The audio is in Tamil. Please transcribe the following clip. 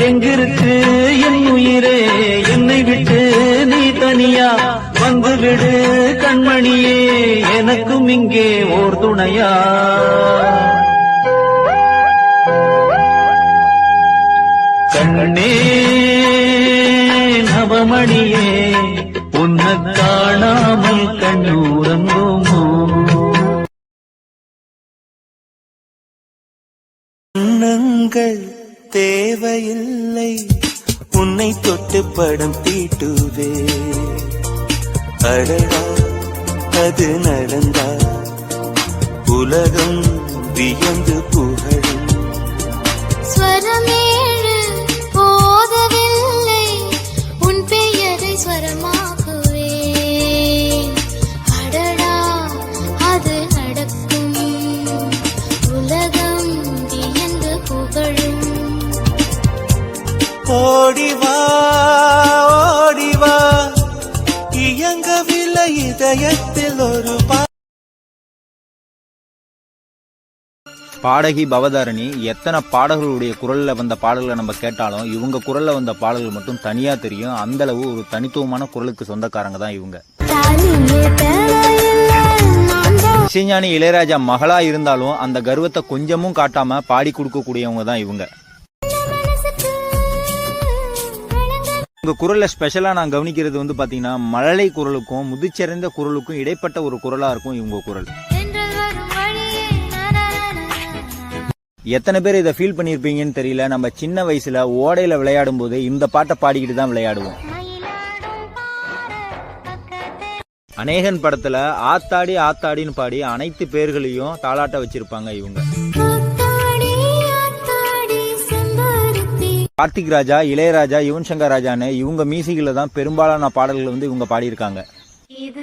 எங்கிருக்கு? என் உயிரே என்னை விட்டு நீ தனியா? வந்துவிடு கண்மணியே எனக்கும் இங்கே ஓர் துணையா? கண்ணே நவமணியே உன்னை காணாமல் கண்ணூரங்குமோ? கண்ணங்கள் தேவையில்லை. உன்னை தொட்டு படம் தீட்டுவே. அடடா அது நடந்தா. உலகம் வியந்து புகழும். ஓடிவா ஓடிவா. இயங்கவில்லை இதயத்தில் ஒரு பாடகி பவதாரணி எத்தனை பாடல்களுடைய குரல்ல வந்த பாடல்களை நம்ம கேட்டாலும் இவங்க குரல்ல வந்த பாடல்கள் மட்டும் தனியா தெரியும். அந்த அளவு ஒரு தனித்துவமான குரலுக்கு சொந்தக்காரங்க தான் இவங்க. இசைஞானி இளையராஜா மகளா இருந்தாலும் அந்த கர்வத்தை கொஞ்சமும் காட்டாம பாடி கொடுக்கக்கூடியவங்க தான் இவங்க. வழங்க உங்க குரல்ல ஸ்பெஷலா நான் கவனிக்கிறது வந்து பாத்தீங்கன்னா மழலை குரலுக்கும் முதிச்சிறந்த குரலுக்கும் இடைப்பட்ட ஒரு குரலா இருக்கும் இவங்க குரல். எத்தனை பேர் இதை ஃபீல் பண்ணியிருப்பீங்கன்னு தெரியல. நம்ம சின்ன வயசுல ஓடையில விளையாடும் போது இந்த பாட்டை பாடிக்கிட்டு தான் விளையாடுவோம். அநேகன் படத்துல ஆத்தாடி ஆத்தாடின்னு பாடி அனைத்து பேர்களையும் தாளாட்ட வச்சிருப்பாங்க இவங்க. கார்த்திக் ராஜா இளையராஜா யுவன் சங்கர் ராஜான்னு இவங்க மியூசிக்கில் தான் பெரும்பாலான பாடல்கள் வந்து இவங்க பாடியிருக்காங்க. இது